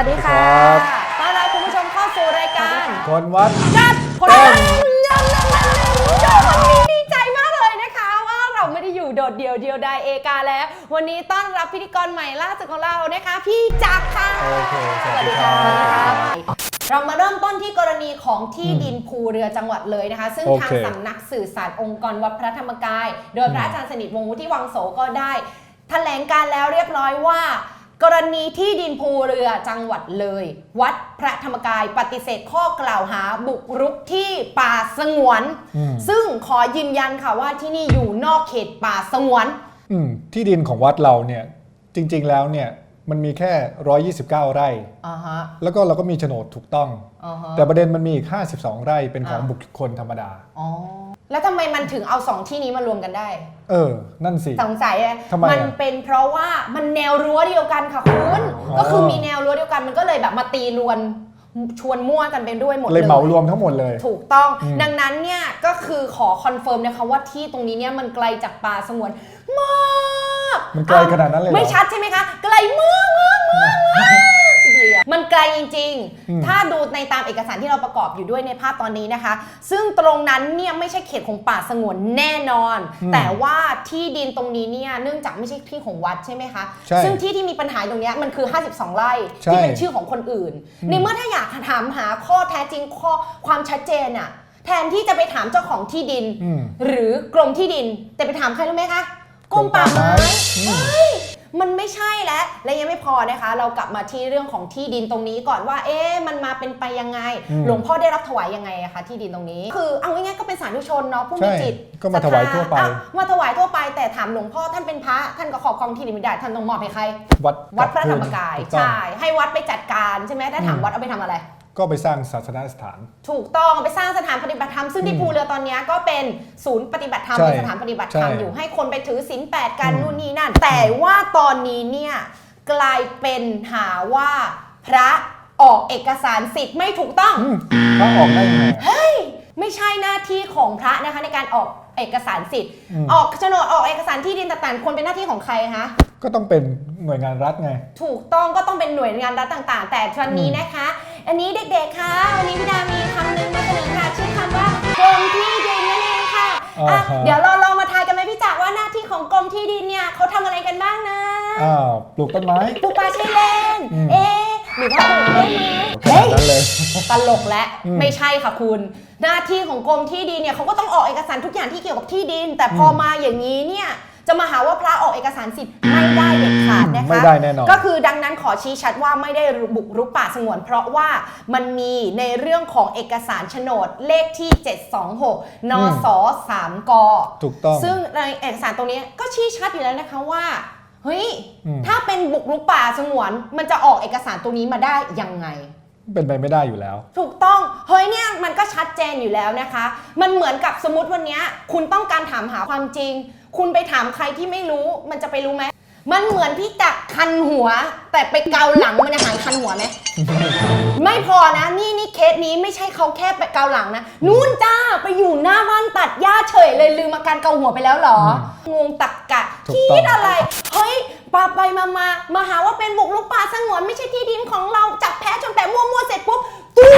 วัสดีค่ะครับต้อนรับคุณผู้ชมเข้าสู่รายการคนวัดจัดคนเต้ละนยำยำยำยำวันนี้ดีใจมากเลยนะคะ ว่าเราไม่ได้อยู่โดดเดี่ยวเดียวดายเอกาแล้ว วันนี้ต้อนรับพิธีกรใหม่ล่าสุดของเรานะคะ พี่จักรค่ะโอเคสวัสดีครับเรามาเริ่มต้นที่กรณีของที่ดินภูเรือจังหวัดเลยนะคะ ซึ่งโอเคทางสำนักสื่อสารองค์กรวัดพระธรรมกาย โดยพระอาจารย์สนิทวงศ์วุฒิวังโสก็ได้แถลงการแล้วเรียบร้อยว่า กรณีที่ดินภูเรือจังหวัดเลย วัดพระธรรมกายปฏิเสธข้อกล่าวหาบุกรุกที่ป่าสงวน อืม ซึ่งขอยืนยันค่ะว่าที่นี่อยู่นอกเขตป่าสงวน อืมที่ดินของวัดเราเนี่ยจริง ๆแล้วเนี่ยมันมีแค่ 129 ไร่ อ่าฮะ แล้วก็เราก็มีโฉนดถูกต้อง อ่าฮะ แต่ประเด็นมันมีอีก52 ไร่เป็นของอ่า บุคคลธรรมดา อ๋อ แล้วทำไมมันถึงเอาสองที่นี้มารวมกันได้ เออ นั่นสิ สงสัยอะทำไมอะมันเป็นเพราะว่ามันแนวรั้วเดียวกันค่ะคุณอ๋อ ก็คือมีแนวรั้วเดียวกันมันก็เลยแบบมาตีรวนชวนมั่วกันไปด้วยหมดเลเลย ยเหมารวมทั้งหมดเลย ถูกต้องอืม ดังนั้นเนี่ยก็คือขอคอนเฟิร์มนะคะว่าที่ตรงนี้เนี่ยมันไกลจากป่าสงวนมากมันไกลขนาดนั้นเลยเหรอ ไม่ชัดใช่ไหมคะ ไกลมากมากมากมากมันไกล จริงอืมๆถ้าดูในตามเอกสารที่เราประกอบอยู่ด้วยในภาพตอนนี้นะคะ ซึ่งตรงนั้นเนี่ยไม่ใช่เขตของป่าสงวนแน่นอน แต่ว่าที่ดินตรงนี้เนี่ยเนื่องจากไม่ใช่ที่ของวัดใช่ไหมคะ ใช่ซึ่งที่ที่มีปัญหาตรงเนี้ยมันคือ 52 ไร่ใช่ ที่เป็นชื่อของคนอื่น ในเมื่อถ้าอยากถามหาข้อแท้จริงข้อความชัดเจนอะแทนที่จะไปถามเจ้าของที่ดิน อืม หรือกรมที่ดิน แต่ไปถามใครรู้ไหมคะกรมป่าไม้อืมเฮ้ย มันไม่ใช่แล้วและยังไม่พอนะคะ เรากลับมาที่เรื่องของที่ดินตรงนี้ก่อนว่า เอ๊ะมันมาเป็นไปยังไงอืมหลวงพ่อได้รับถวายยังไงอะคะที่ดินตรงนี้ คือเอาง่ายๆก็เป็นสาธุชนเนาะผู้มีใช่จิตก็มาถวายทั่วไปศรัทธาอะมาถวายทั่วไปแต่ถามหลวงพ่อท่านเป็นพระท่านก็ครอบครองที่ดินไม่ได้ท่านต้องมอบให้ใคร วัดวัดพระธรรมกายถูต้องใช่ให้วัดไปจัดการใช่ไหมถ้าถามอืมวัดเอาไปทำอะไร ก็ไปสร้างศาสนสถาน ถูกต้องไปสร้างสถานปฏิบัติธรรมซึ่งที่อืมภูเรือตอนเนี้ยก็เป็นศูนย์ปฏิบัติธรรมใช่เป็นสถานปฏิบัติธรรมใช่อยู่ให้คนไปถือศีลแปดกันอืม นู่นนี่นั่น แต่ว่าตอนนี้เนี่ยกลายเป็นหาว่าพระออกเอกสารสิทธิ์ไม่ถูกต้อง อืมถ้าออกได้ยังไงอะ ไม่ใช่หน้าที่ของพระนะคะในการออกเอกสารสิทธิ์ อืม ออกโฉนดออกเอกสารที่ดินต่างๆควรเป็นหน้าที่ของใครคะ ก็ต้องเป็นหน่วยงานรัฐไง ถูกต้องก็ต้องเป็นหน่วยงานรัฐต่างๆ แต่วันนี้นะคะ อันนี้เด็กๆ คะ วันนี้พี่ดามีคำหนึ่งมาเสนอค่ะ ชื่อคำว่ากรมที่ดินนั่นเองค่ะอ่าอะฮะ เดี๋ยวเราลองมาทายกันไหมพี่จักรว่าหน้าที่ของกรมที่ดินเนี่ยเขาทำอะไรกันบ้างนะอ้าวปลูกต้นไม้ ปลูกป่าชายเลนอืม เอ๊ะหรือว่าปลูกต้นไม้ขเฮ้นาดย นั้นเลย ตลกและอืมไม่ใช่ค่ะคุณ หน้าที่ของกรมที่ดินเนี่ยเขาก็ต้องออกเอกสารทุกอย่างที่เกี่ยวกับที่ดิน แต่พออมมาอย่างนี้เนี่ย จะมาหาว่าพระออกเอกสารสิทธิ์ไม่ได้เด็ดขาดนะคะไม่ได้แน่นอนก็คือดังนั้นขอชี้ชัดว่าไม่ได้บุกรุกป่าสงวน เพราะว่ามันมีในเรื่องของเอกสารโฉนดเลขที่ 726 นส3กถูกต้อง ซึ่งในเอกสารตรงนี้ก็ชี้ชัดอยู่แล้วนะคะว่าเฮ้ยอืมถ้าเป็นบุกรุกป่าสงวนมันจะออกเอกสารตรงนี้มาได้ยังไงเป็นไปไม่ได้อยู่แล้ว ถูกต้อง เฮ้ยเนี่ยมันก็ชัดเจนอยู่แล้วนะคะ มันเหมือนกับสมมติวันเนี้ยคุณต้องการถามหาความจริง คุณไปถามใครที่ไม่รู้มันจะไปรู้ไหม มันเหมือนพี่จักรคันหัว แต่ไปเกาหลังมันจะหายคันหัวไหม ไม่พอนะ นี่นี่เคสนี้ไม่ใช่เขาแค่ไปเกาหลังนะ นู่นจ้าไปอยู่หน้าบ้านตัดหญ้าเฉยเลยลืมอาการเกาหัวไปแล้วเหรอ งงตักกะถูกคิต้องดอะไร เฮ้ยปาไปมามามาหาว่าเป็นบุกลุกป่าสงวนไม่ใช่ที่ดินของเราจับแพ้จนแปะมั่วๆเสร็จปุ๊บตู้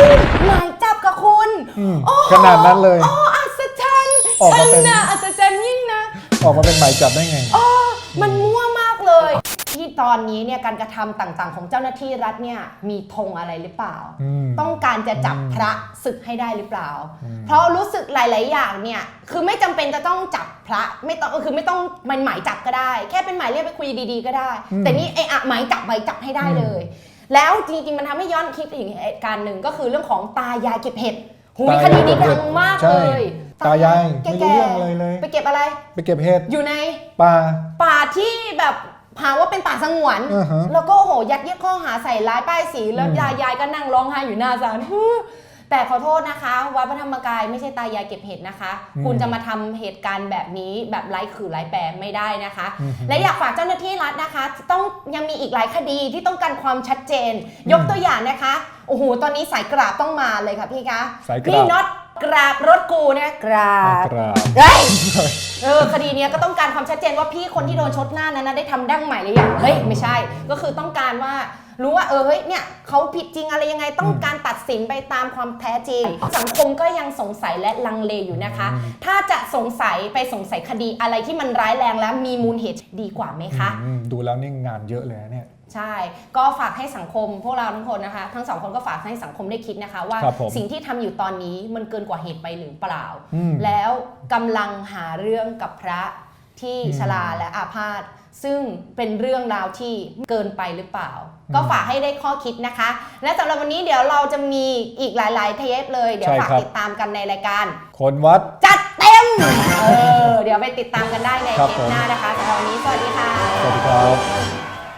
หมายจับกับคุณอืมโอ้โหขนาดนั้นเลยโอ้อัศจรรย์ออกฉัมานเป็นนะอัศจรรย์ยิ่งนะ ออกมาเป็นหมายจับได้ไงอ๋อมันมั่วมากเลย ที่ตอนนี้เนี่ยการกระทำต่างๆ ของเจ้าหน้าที่รัฐเนี่ยมีธงอะไรหรือเปล่า อืมต้องการจะจับอืมพระศึกให้ได้หรือเปล่า อืม เพราะรู้สึกหลาย ๆ อย่างเนี่ยคือไม่จำเป็นจะต้องจับพระไม่ต้องคือไม่ต้องมันหมายจับก็ได้ แค่เป็นหมายเรียกไปคุยดี ๆ ก็ได้แต่นี่ไอ้อะหมายจับหมายจับให้ได้เลย แล้วจริง ๆ มันทำให้ย้อนคิดถึงเหตุการณ์หนึ่งก็คือเรื่องของตายายเก็บเห็ดหูยคดีนี้ดังมากใช่ เลย ตายายแก่ไม่รู้เรื่องอะไรเลย ไปเก็บอะไร ไปเก็บเห็ดอยู่ในปลาป่าที่แบบหาว่าเป็นป่าสงวน อ่าฮะแล้วก็โอ้โหยัดเยียดข้อหาใส่ร้ายป้ายสีแล้วอืม ยายยายก็นั่งร้องไห้อยู่หน้าศาลฮู้แต่ขอโทษนะคะ วัดพระธรรมกายไม่ใช่ตายายเก็บเห็ดนะคะ คุณจะมาทำเหตุการณ์แบบนี้แบบไร้ขื่อไร้แปรไม่ได้นะคะอืมและอยากฝากเจ้าหน้าที่รัฐนะคะ ต้องยังมีอีกหลายคดีที่ต้องการความชัดเจน ยกตัวอย่างนะคะโอ้โหตอนนี้สายกราบต้องมาเลยค่ะพี่คะสายกราบ พี่น็อต กราบรถกูเนี่ยกราบกราบ เฮ้ยเออคดีเนี้ยก็ต้องการความชัดเจนว่าพี่คนที่โดนชดหน้านั้นนะได้ทำดั้งใหม่หรือยังเฮ้ยไม่ใช่ ก็คือต้องการว่า รู้ว่าเออเฮ้ยเนี่ยเขาผิดจริงอะไรยังไงต้องการตัดสินไปตามความแท้จริง สังคมก็ยังสงสัยและลังเลอยู่นะคะ ถ้าจะสงสัยไปสงสัยคดีอะไรที่มันร้ายแรงและมีมูลเหตุดีกว่าไหมคะ อืมดูแล้วนี่งานเยอะเลยนะเนี่ย ใช่ ก็ฝากให้สังคมพวกเราทั้งคนนะคะ ทั้งสองคนก็ฝากให้สังคมได้คิดนะคะ ว่าครับผมสิ่งที่ทำอยู่ตอนนี้มันเกินกว่าเหตุไปหรือเปล่า อืมแล้วกำลังหาเรื่องกับพระที่อืมชราและอาพาธซึ่งเป็นเรื่องราวที่เกินไปหรือเปล่า ก็ฝากให้ได้ข้อคิดนะคะ และสำหรับวันนี้เดี๋ยวเราจะมีอีกหลายๆเทปเลย เดี๋ยวใช่ฝากครับ ติดตามกันในรายการ คนวัด จัดเต็ม เออ เดี๋ยวไปติดตามกันได้ในครับเทปผมหน้านะคะสำหรับวันนี้สวัสดีค่ะ สวัสดีครับ